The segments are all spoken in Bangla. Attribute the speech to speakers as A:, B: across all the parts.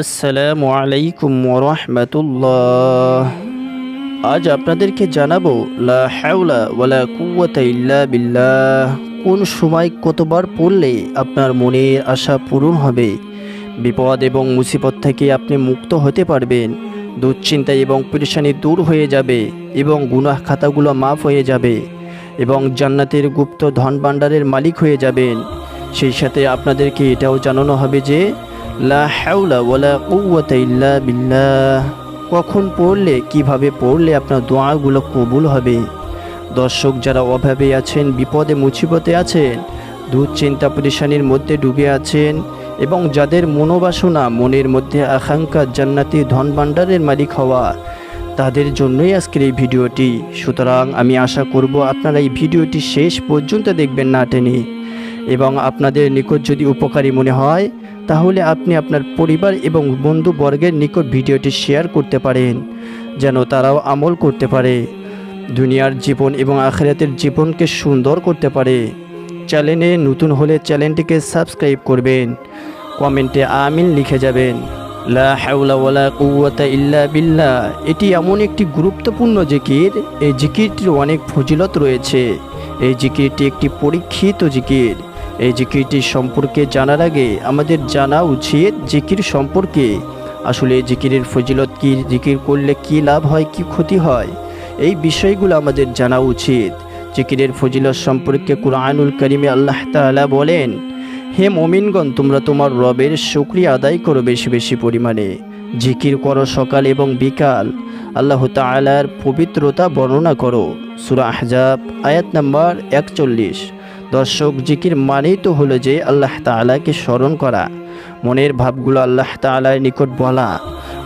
A: আসসালামু আলাইকুম ওরহমতুল্লাহ আজ আপনাদেরকে জানাব, লা ওয়ালা বিল্লাহ। কোন সময় কতবার পড়লে আপনার মনের আশা পূরণ হবে? বিপদ এবং মুসিবত থেকে আপনি মুক্ত হতে পারবেন, দুশ্চিন্তা এবং পেরেশানি দূর হয়ে যাবে এবং গুনাহ খাতাগুলো মাফ হয়ে যাবে এবং জান্নাতের গুপ্ত ধন ভাণ্ডারের মালিক হয়ে যাবেন। সেই সাথে আপনাদেরকে এটাও জানানো হবে যে লা হাওলা ওয়ালা কুওয়াতা ইল্লা বিল্লাহ। কখন পড়লে, কীভাবে পড়লে আপনার দোয়াগুলো কবুল হবে? দর্শক যারা অভাবে আছেন, বিপদে, মুসিবতে আছেন, দুশ্চিন্তা পরেশানির মধ্যে ডুবে আছেন এবং যাদের মনোবাসনা, মনের মধ্যে আকাঙ্ক্ষা, জান্নাতি ধন ভাণ্ডারের মালিক হওয়া, তাদের জন্যই আজকের এই ভিডিওটি। সুতরাং আমি আশা করব আপনারা এই ভিডিওটি শেষ পর্যন্ত দেখবেন না টেনে। এবং আপনাদের নিকট যদি উপকারী মনে হয়, তাহলে আপনি আপনার পরিবার এবং বন্ধু বর্গের নিকট ভিডিওটি শেয়ার করতে পারেন, যেন তারাও আমল করতে পারে। দুনিয়ার জীবন এবং আখেরাতের জীবনকে সুন্দর করতে পারে। চ্যানেলে নতুন হলে চ্যানেলটিকে সাবস্ক্রাইব করবেন। কমেন্টে আমিন লিখে যাবেন। লা হাওলা কুওয়াতা ইল্লা বিল্লাহ। এটি এমন একটি গুরুত্বপূর্ণ জিকির। এই জিকিরটির অনেক ফজিলত রয়েছে। এই জিকিরটি একটি পরীক্ষিত জিকির। এই জিকিরটি সম্পর্কে জানার আগে আমাদের জানা উচিত জিকির সম্পর্কে। আসলে জিকিরের ফজিলত কি? জিকির করলে কি লাভ হয়? কি ক্ষতি হয়? এই বিষয়গুলো আমাদের জানা উচিত। জিকিরের ফজিলত সম্পর্কে কুরআনুল করিমে আল্লাহ তাআলা বলেন, হে মমিনগণ, তোমরা তোমার রবের শুক্রিয়া আদায় করো বেশি বেশি পরিমাণে। জিকির করো সকাল এবং বিকাল। আল্লাহ তাআলার পবিত্রতা বর্ণনা করো। সূরা আহজাব, আয়াত নাম্বার একচল্লিশ। দর্শক জিকির মানেই তো হলো যে আল্লাহ তাআলাকে স্মরণ করা। মনের ভাবগুলো আল্লাহ তাআলার নিকট বলা।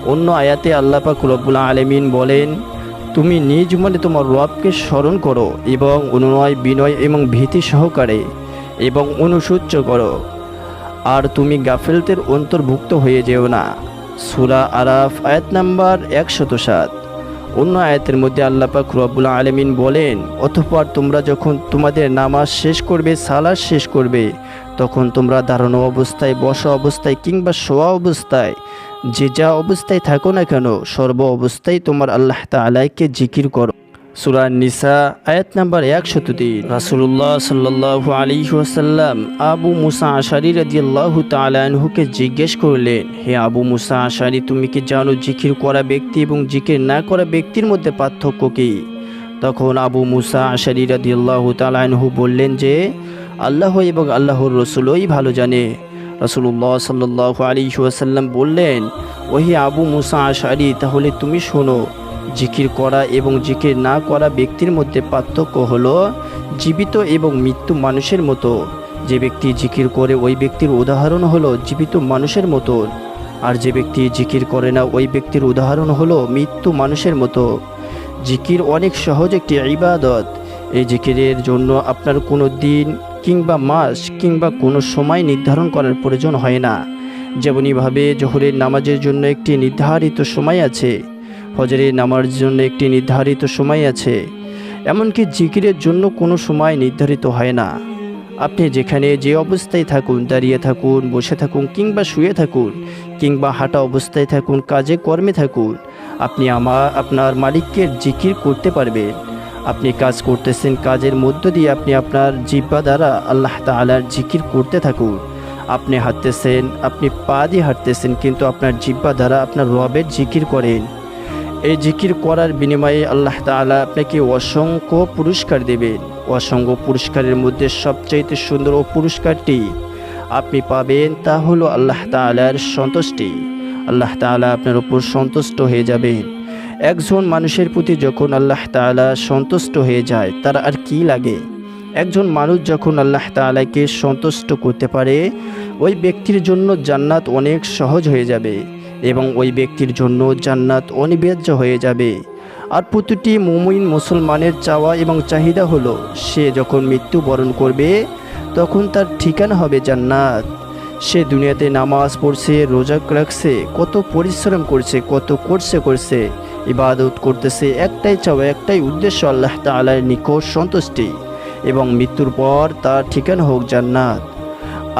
A: অন্য আয়াতে আল্লাহ পাক আলামিন বলেন, তুমি নিজ মনে তোমার রবকে স্মরণ করো এবং অনুনয়, বিনয় এবং ভীতি সহকারে এবং অনুসূচ্য করো। আর তুমি গাফেলদের অন্তর্ভুক্ত হয়ে যেও না। সুরা আরাফ আয়াত নাম্বার একশত সাত। অন্য আয়াতের মধ্যে আল্লাপাক রব্বুল আলমিন বলেন, অতঃপর তোমরা যখন তোমাদের নামাজ শেষ করবে, সালাদ শেষ করবে, তখন তোমরা দাঁড়ানো অবস্থায়, বসা অবস্থায় কিংবা শোয়া অবস্থায়, যে যা অবস্থায় থাকো না কেন, সর্ব অবস্থায় তোমার আল্লাহ তালাইকে জিকির করো। সুরা নিসা, আয়াত নাম্বার একশত তিন রাসুল্লাহ সাল্লাহ আলী ওয়াসাল্লাম আবু মুসা আশারি রাজিয়াল্লাহ তালানহুকে জিজ্ঞেস করলেন, হে আবু মুসা আশারি, তুমি কি জানো জিকির করা ব্যক্তি এবং জিকির না করা ব্যক্তির মধ্যে পার্থক্য কী? তখন আবু মুসা আশারি রাদিয়াল্লাহ তালানহু বললেন যে, আল্লাহ এবং আল্লাহর রসুলই ভালো জানে। রসুল্লাহ সাল্লাহ আলী ওয়াসাল্লাম বললেন, ওহি আবু মুসা আশারি, তাহলে তুমি শোনো জিকির করা এবং জিকির না করা ব্যক্তির মধ্যে পার্থক্য হলো জীবিত এবং মৃত্যু মানুষের মতো। যে ব্যক্তি জিকির করে ওই ব্যক্তির উদাহরণ হলো জীবিত মানুষের মতো। আর যে ব্যক্তি জিকির করে না ওই ব্যক্তির উদাহরণ হলো মৃত্যু মানুষের মতো। জিকির অনেক সহজ একটি ইবাদত। এই জিকিরের জন্য আপনার কোনো দিন কিংবা মাস কিংবা কোনো সময় নির্ধারণ করার প্রয়োজন হয় না। যেমনইভাবে জোহরের নামাজের জন্য একটি নির্ধারিত সময় আছে। ফজরের নামার জন্য একটি নির্ধারিত সময় আছে। এমনকি জিকিরের জন্য কোনো সময় নির্ধারিত হয় না। আপনি যেখানে যে অবস্থায় থাকুন, দাঁড়িয়ে থাকুন, বসে থাকুন কিংবা শুয়ে থাকুন, কিংবা হাঁটা অবস্থায় থাকুন, কাজে কর্মে থাকুন, আপনি আমার আপনার মালিককে জিকির করতে পারবেন। আপনি কাজ করতেছেন কাজের মধ্য দিয়ে আপনি আপনার জিব্বা দ্বারা আল্লাহ তালার জিকির করতে থাকুন। আপনি হাঁটতেছেন, আপনি পা দিয়ে হাঁটতেছেন, কিন্তু আপনার জিব্বা দ্বারা আপনার রবের জিকির করেন। এই জিকির করার বিনিময়ে আল্লাহ তাআলা আপনাকে অসংখ্য পুরস্কার দেবেন। অসংখ্য পুরস্কারের মধ্যে সবচাইতে সুন্দর ও পুরস্কারটি আপনি পাবেন তা হলো আল্লাহ তাআলার সন্তুষ্টি। আল্লাহ তাআলা আপনার উপর সন্তুষ্ট হয়ে যাবেন। একজন মানুষের প্রতি যখন আল্লাহ তাআলা সন্তুষ্ট হয়ে যায়, তার আর কি লাগে? একজন মানুষ যখন আল্লাহ তাআলাকে সন্তুষ্ট করতে পারে, ওই ব্যক্তির জন্য জান্নাত অনেক সহজ হয়ে যাবে। এবং ওই ব্যক্তির জন্য জান্নাত অনিবার্য হয়ে যাবে। আর প্রতিটি মুমিন মুসলমানের চাওয়া এবং চাহিদা হলো, সে যখন মৃত্যুবরণ করবে, তখন তার ঠিকানা হবে জান্নাত। সে দুনিয়াতে নামাজ পড়ছে, রোজা রাখছে, কত পরিশ্রম করছে, কত করছে করছে, ইবাদত করতেছে, একটাই চাওয়া, একটাই উদ্দেশ্য আল্লাহ তাআলার নিকট সন্তুষ্টি এবং মৃত্যুর পর তার ঠিকানা হোক জান্নাত।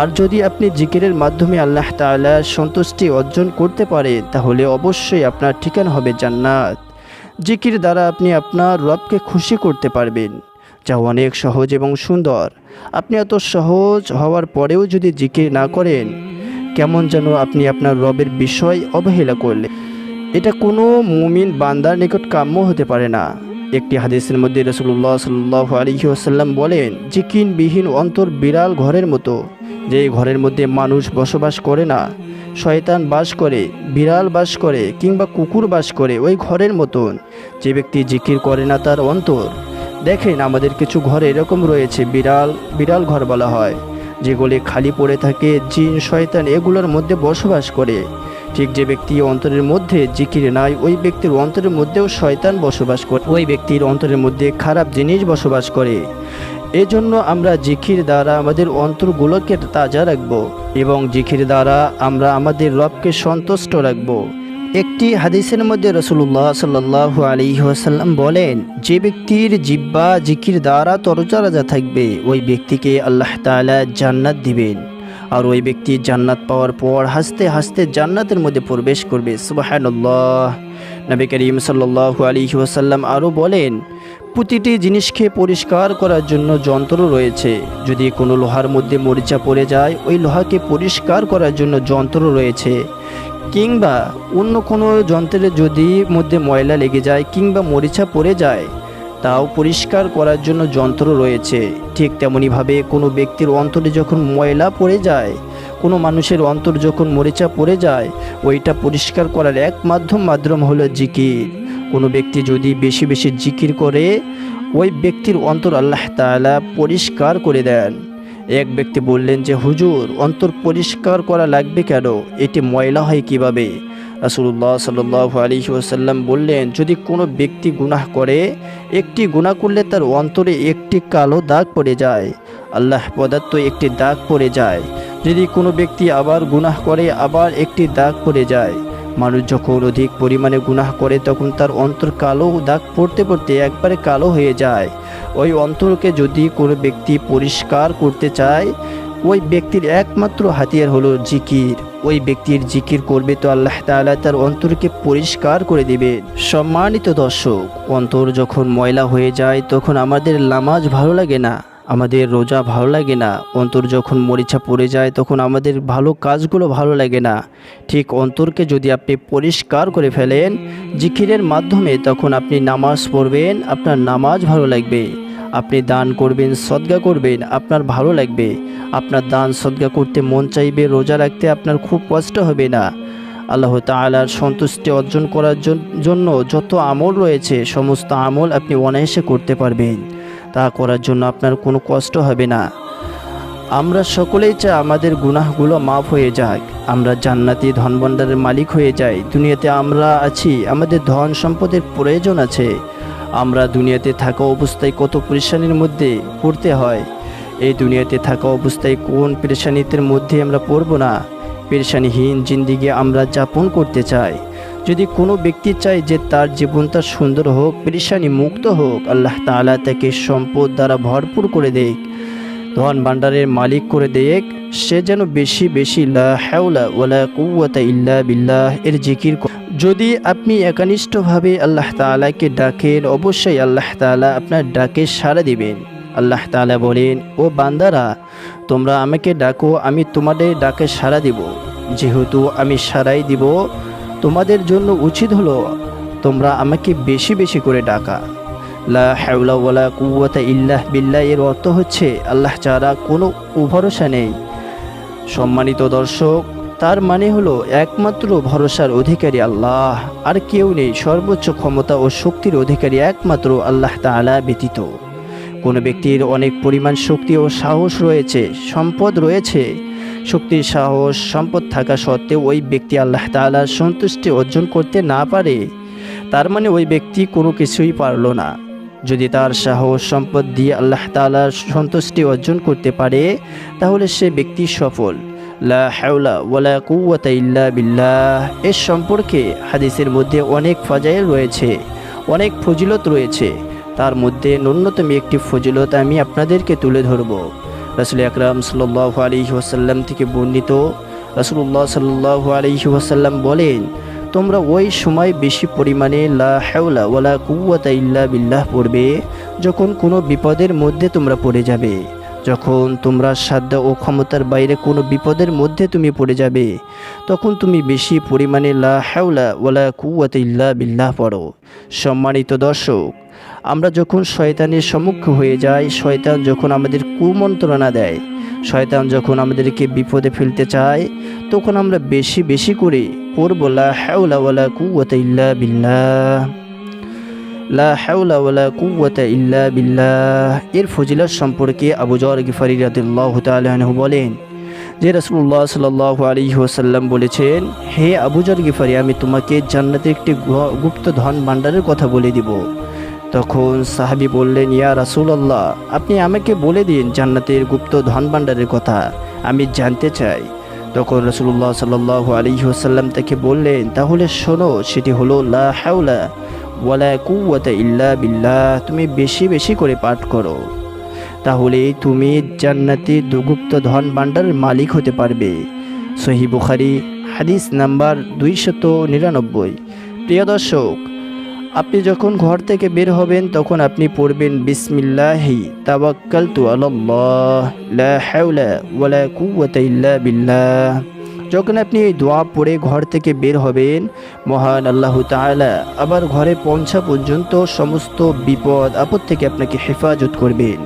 A: আর যদি আপনি জিকিরের মাধ্যমে আল্লাহ তাআলার সন্তুষ্টি অর্জন করতে পারেন তাহলে অবশ্যই আপনার ঠিকানা হবে জান্নাত। জিকির দ্বারা আপনি আপনার রবকে খুশি করতে পারবেন, যা অনেক সহজ এবং সুন্দর। আপনি এত সহজ হওয়ার পরেও যদি জিকির না করেন, কেমন যেন আপনি আপনার রবের বিষয় অবহেলা করলেন। এটা কোনো মুমিন বান্দার নিকট কাম্য হতে পারে না। একটি হাদিসের মধ্যে রসুল্লাহ সাল্লাহ আলহি আসাল্লাম বলেন জিকিনবিহীন অন্তর বিড়াল ঘরের মতো। যে ঘরের মধ্যে মানুষ বসবাস করে না, শয়তান বাস করে, বিড়াল বাস করে কিংবা কুকুর বাস করে ওই ঘরের মতন। যে ব্যক্তি জিকির করে না তার অন্তর। দেখেন আমাদের কিছু ঘর এরকম রয়েছে বিড়াল বিড়াল ঘর বলা হয়। যেগুলি খালি পড়ে থাকে, জিন, শয়তান এগুলোর মধ্যে বসবাস করে। ঠিক যে ব্যক্তি অন্তরের মধ্যে জিকির নাই, ওই ব্যক্তির অন্তরের মধ্যেও শয়তান বসবাস করে। ওই ব্যক্তির অন্তরের মধ্যে খারাপ জিনিস বসবাস করে। এজন্য আমরা জিখির দ্বারা আমাদের অন্তরগুলোকে তাজা রাখব এবং জিখির দ্বারা আমরা আমাদের রবকে সন্তুষ্ট রাখব। একটি হাদিসের মধ্যে রসুল্লাহ সাল্লাহ আলিহাসাল্লাম বলেন, যে ব্যক্তির জিব্বা জিকির দ্বারা তরজারাজা থাকবে, ওই ব্যক্তিকে আল্লাহ তাআলা জান্নাত দিবেন। আর ওই ব্যক্তি জান্নাত পাওয়ার পর হাসতে হাসতে জান্নাতের মধ্যে প্রবেশ করবে। সুবাহান্লাহ নবী করিম সাল্লাহ আলী ওয়াসাল্লাম আরও বলেন প্রতিটি জিনিসকে পরিষ্কার করার জন্য যন্ত্র রয়েছে। যদি কোনো লোহার মধ্যে মরিচা পড়ে যায়, ওই লোহাকে পরিষ্কার করার জন্য যন্ত্র রয়েছে। কিংবা অন্য কোনো যন্ত্রের যদি মধ্যে ময়লা লেগে যায় কিংবা মরিচা পড়ে যায়, তাও পরিষ্কার করার জন্য যন্ত্র রয়েছে। ঠিক তেমনইভাবে কোনো ব্যক্তির অন্তরে যখন ময়লা পড়ে যায়, কোনো মানুষের অন্তর যখন মরিচা পড়ে যায়, ওইটা পরিষ্কার করার এক মাধ্যম মাধ্যম হলো জিকির। কোনো ব্যক্তি যদি বেশি বেশি জিকির করে, ওই ব্যক্তির অন্তর আল্লাহ তালা পরিষ্কার করে দেন। এক ব্যক্তি বললেন যে, হুজুর, অন্তর পরিষ্কার করা লাগবে কেন? এটি ময়লা হয় কীভাবে? রাসুল্লাহ সাল্লাহ আলী ওসাল্লাম বললেন, যদি কোনো ব্যক্তি গুনাহ করে, একটি গুনাহ করলে তার অন্তরে একটি কালো দাগ পড়ে যায়। আল্লাহ পদার্থ একটি দাগ পড়ে যায়। যদি কোনো ব্যক্তি আবার গুনাহ করে, আবার একটি দাগ পড়ে যায়। মানুষ যখন অধিক পরিমাণে গুনাহ করে, তখন তার অন্তর কালো দাগ পড়তে পড়তে একবারে কালো হয়ে যায়। ওই অন্তরকে যদি কোনো ব্যক্তি পরিষ্কার করতে চায়, ওই ব্যক্তির একমাত্র হাতিয়ার হলো জিকির। ওই ব্যক্তির জিকির করবে তো আল্লাহ তাআলা তার অন্তরকে পরিষ্কার করে দেবে। সম্মানিত দর্শক, অন্তর যখন ময়লা হয়ে যায়, তখন আমাদের নামাজ ভালো লাগে না। আমাদের রোজা ভালো লাগে না, অন্তর যখন মরিচা পড়ে যায় তখন আমাদের ভালো কাজগুলো ভালো লাগে না। ঠিক অন্তরকে যদি আপনি পরিষ্কার করে ফেলেন জিকিরের মাধ্যমে তখন আপনি নামাজ পড়বেন, আপনার নামাজ ভালো লাগবে। আপনি দান করবেন, সদ্গা করবেন, আপনার ভালো লাগবে। আপনার দান, সদ্গা করতে মন চাইবে, রোজা রাখতে আপনার খুব কষ্ট হবে না। আল্লাহ তালার সন্তুষ্টি অর্জন করার জন্য যত আমল রয়েছে, সমস্ত আমল আপনি অনায়াসে করতে পারবেন। তা করার জন্য আপনার কোনো কষ্ট হবে না। আমরা সকলেই চাই আমাদের গুনাহগুলো মাফ হয়ে যাক। আমরা জান্নাতি ধনভাণ্ডারের মালিক হয়ে যাই। দুনিয়াতে আমরা আছি, আমাদের ধন সম্পদের প্রয়োজন আছে। আমরা দুনিয়াতে থাকা অবস্থায় কত পরেশানির মধ্যে পড়তে হয়। এই দুনিয়াতে থাকা অবস্থায় কোন পেরেশানিতে মধ্যে আমরা পড়ব না? পেরেশানিহীন জিন্দিগি আমরা যাপন করতে চাই। যদি কোনো ব্যক্তি চায় যে তার জীবনটা সুন্দর হোক, পেরেশানি মুক্ত হোক, আল্লাহ তাআলা তাকে সম্পদ দ্বারা ভরপুর করে দেখ ধন ভাণ্ডারের মালিক করে দেখ সে যেন বেশি বেশি লা হাওলা ওয়ালা ইল্লা বিল্লাহ এর জিকির যদি আপনি একানিষ্ঠভাবে আল্লাহ তাআলাকে ডাকেন, অবশ্যই আল্লাহ তাআলা আপনার ডাকে সাড়া দিবেন। আল্লাহ তাআলা বলেন, ও বান্দারা, তোমরা আমাকে ডাকো, আমি তোমাদের ডাকে সাড়া দিব। যেহেতু আমি সাড়াই দিব তোমাদের জন্য উচিত হলো তোমরা আমাকে বেশি বেশি করে ডাকা। লা হাওলা ওয়ালা কুওয়াতা ইল্লাহ বিল্লাহ এর অর্থ হচ্ছে আল্লাহ ছাড়া কোনো ভরসা নেই। সম্মানিত দর্শক, তার মানে হলো একমাত্র ভরসার অধিকারী আল্লাহ, আর কেউ নেই। সর্বোচ্চ ক্ষমতা ও শক্তির অধিকারী একমাত্র আল্লাহ তাআলা ব্যতীত। কোনো ব্যক্তির অনেক পরিমাণ শক্তি ও সাহস রয়েছে, সম্পদ রয়েছে শক্তির সাহস, সম্পদ থাকা সত্ত্বেও ওই ব্যক্তি আল্লাহ তাআলার সন্তুষ্টি অর্জন করতে না পারে। তার মানে ওই ব্যক্তি কোনো কিছুই পারল না। যদি তার সাহস, সম্পদ দিয়ে আল্লাহ তাআলার সন্তুষ্টি অর্জন করতে পারে, তাহলে সে ব্যক্তি সফল। লা কুওয়াতা ইল্লা এর সম্পর্কে হাদিসের মধ্যে অনেক ফাজাইল রয়েছে, অনেক ফজিলত রয়েছে। তার মধ্যে ন্যূনতম একটি ফজিলত আমি আপনাদেরকে তুলে ধরব। রাসুল আকরাম সাল্লাহ আলহি ওয়াসাল্লাম থেকে বর্ণিত রাসুল্লাহ সাল্লাহ আলহি ওয়াসাল্লাম বলেন, তোমরা ওই সময় বেশি পরিমাণে লা হাওলা ওয়ালা কুওয়াতা ইল্লা বিল্লাহ পড়বে, যখন কোনো বিপদের মধ্যে তোমরা পড়ে যাবে। যখন তোমরা সাধ্য ও ক্ষমতার বাইরে কোনো বিপদের মধ্যে তুমি পড়ে যাবে, তখন তুমি বেশি পরিমাণে লা হাওলা ওয়ালা কুওয়াতা ইল্লা বিল্লাহ পড়ো। সম্মানিত দর্শক আমরা যখন শয়তানের সম্মুখ হয়ে যাই, শয়তান যখন আমাদের কুমন্ত্রণা দেয়, শয়তান যখন আমাদেরকে বিপদে ফেলতে চায়, তখন আমরা বেশি বেশি করে পড়ব, লা হাওলা ওয়ালা কুওয়াতা ইল্লা বিল্লাহ, লা হাওলা ওয়ালা কুওয়াতা ইল্লা বিল্লাহ। এর ফজিলত সম্পর্কে আবু জর গিফারি রাদিয়াল্লাহু তাআলা বলেন, যে রাসূলুল্লাহ সাল্লাল্লাহু আলাইহি ওয়াসাল্লাম বলেছেন, হে আবু জর গিফারি, আমি তোমাকে জান্নাতের একটি গুপ্ত ধন ভাণ্ডারের কথা বলে দিব। তখন সাহাবী বললেন, ইয়া রাসূলুল্লাহ, আপনি আমাকে বলে দিন জান্নাতের গুপ্ত ধন ভাণ্ডারের কথা, আমি জানতে চাই। তখন রসুল্লাহ সাল্লাল্লাহু আলাইহি ওয়াসাল্লাম তাকে বললেন, তাহলে শোনো, সেটি হলো লা ইল্লা বিল্লাহ, তুমি বেশি বেশি করে পাঠ করো। তাহলে তুমি জান্নাতের দুগুপ্ত ধন ভাণ্ডারের মালিক হতে পারবে। সহি বুখারি, হাদিস নাম্বার দুইশত নিরানব্বই। প্রিয় দর্শক আপনি যখন ঘর থেকে বের হবেন, তখন আপনি পড়বেন, বিসমিল্লাহি তাওয়াক্কালতু আলাল্লাহ, লা বিল্লাহ। যখন আপনি এই দোয়া পড়ে ঘর থেকে বের হবেন, মহান আল্লাহ তাআলা আবার ঘরে পৌঁছা পর্যন্ত সমস্ত বিপদ, আপদ থেকে আপনাকে হেফাজত করবেন।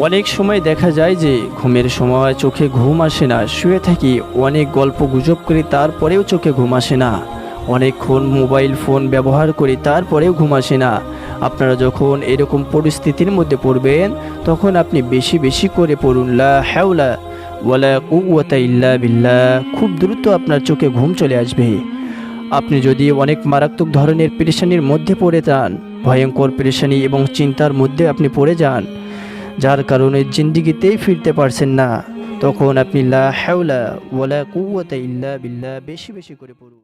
A: অনেক সময় দেখা যায় যে, ঘুমের সময় চোখে ঘুম আসে না, শুয়ে থাকি, অনেক গল্প গুজব করি, তারপরেও চোখে ঘুম আসে না। অনেকক্ষণ মোবাইল ফোন ব্যবহার করি তারপরেও ঘুম আসে না। আপনারা যখন এরকম পরিস্থিতির মধ্যে পড়বেন, তখন আপনি বেশি বেশি করে পড়ুন, লা হাওলা ওয়ালা কুওয়াতা ইল্লা বিল্লাহ। খুব দ্রুত আপনার চোখে ঘুম চলে আসবে। আপনি যদি অনেক মারাত্মক ধরনের পেরেশানির মধ্যে পড়ে যান, ভয়ঙ্কর পেরেশানি এবং চিন্তার মধ্যে আপনি পড়ে যান, যার কারণে জিন্দিগিতেই ফিরতে পারছেন না, তখন আপনি লা হাওলা ওয়ালা কুওয়াতা ইল্লা বিল্লাহ বেশি বেশি করে পড়ুন।